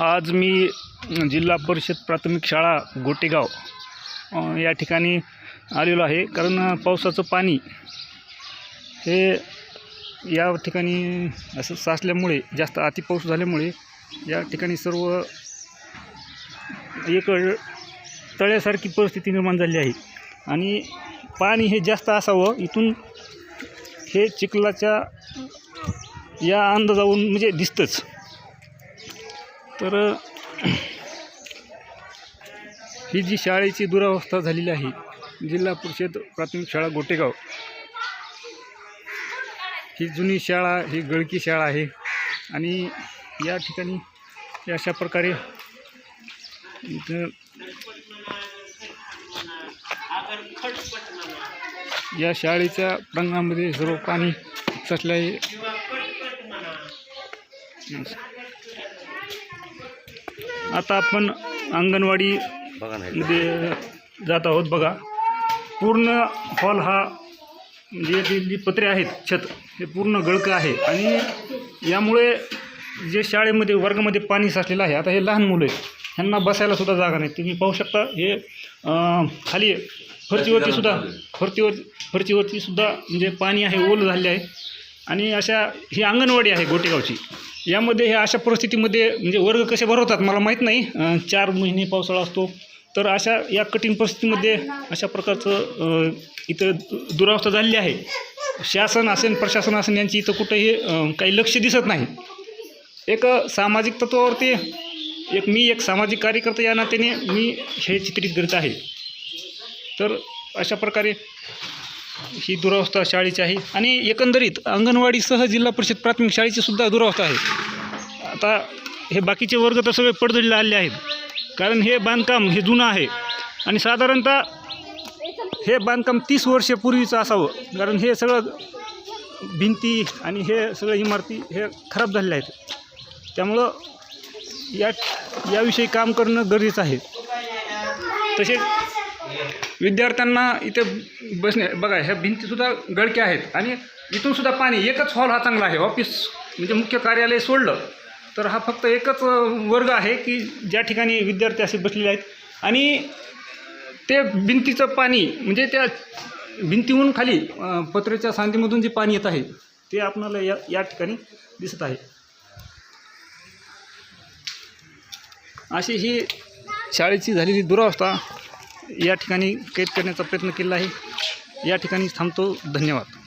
आज मी जिल्हा परिषद प्राथमिक शाळा गोटेगाव या ठिकाणी आलेलो आहे. कारण पावसाचं पाणी हे या ठिकाणी असं साचल्यामुळे जास्त अति पाऊस झाल्यामुळे या ठिकाणी सर्व एक तळ्यासारखी परिस्थिती निर्माण झाली आहे. आणि पाणी हे जास्त असावं इथून हे चिखलाच्या या अंदाजावरून म्हणजे दिसतंच. तर ही जी शाळेची दुरावस्था झालेली आहे जिल्हा परिषद प्राथमिक शाळा गोटेगाव. ही जुनी शाळा ही गळकी शाळा आहे आणि या ठिकाणी अशा प्रकारे इथं या शाळेच्या प्रांगणामध्ये सर्व पाणी साचलं आहे आता आपण अंगणवाडी मध्ये जात आहोत बघा. पूर्ण हॉल हा जे जे जी पत्रे आहेत छत हे पूर्ण गळकं आहे. आणि यामुळे जे शाळेमध्ये वर्गामध्ये पाणी साचलेलं आहे आता हे लहान मुलं आहेत. ह्यांना बसायला सुद्धा जागा नाही. तुम्ही पाहू शकता हे खाली फरचीवरती सुद्धा फरचीवर फरचीवरती सुद्धा म्हणजे पाणी आहे ओल झाले आहे. आणि अशा ही अंगणवाडी आहे गोटेगावची. यामध्ये ह्या अशा परिस्थितीमध्ये म्हणजे वर्ग कसे भरवतात मला माहीत नाही. चार महिने पावसाळा असतो. तर अशा या कठीण परिस्थितीमध्ये अशा प्रकारचं इथं दुरावस्था झालेली आहे. शासन असेल प्रशासन असेल यांची इथं कुठंही काही लक्ष दिसत नाही. एक सामाजिक तत्वावरती एक मी एक सामाजिक कार्यकर्ता या नात्याने मी हे चित्रित करीत आहे. तर अशा प्रकारे ही दुरावस्था शाळेची आहे. आणि एकंदरीत अंगणवाडीसह जिल्हा परिषद प्राथमिक शाळेची सुद्धा दुरावस्था आहे. आता हे बाकीचे वर्ग तर सगळे पडदडीला आले आहेत. कारण हे बांधकाम हे जुनं आहे. आणि साधारणतः हे बांधकाम तीस वर्षापूर्वीचं असावं. कारण हे सगळं भिंती आणि हे सगळं इमारती हे खराब झालेल्या आहेत. त्यामुळं या याविषयी काम करणं गरजेचं आहे. तसेच विद्यार्थ्यांना इथे बसणे बघा ह्या भिंतीसुद्धा गळक्या आहेत. आणि इथून सुद्धा पाणी एकच हॉल हा चांगला आहे. ऑफिस म्हणजे मुख्य कार्यालय सोडलं तर हा फक्त एकच वर्ग आहे की ज्या ठिकाणी विद्यार्थी असे बसलेले आहेत. आणि ते भिंतीचं पाणी म्हणजे त्या भिंतीहून खाली पत्रेच्या पत्र्याच्या सांधीमधून जे पाणी येत आहे ते आपणाला या या ठिकाणी दिसत आहे. अशी ही शाळेची झालेली दुरावस्था. या ठिकाणी कैद करण्याचा प्रयत्न केला आहे. या ठिकाणी थांबतो. धन्यवाद.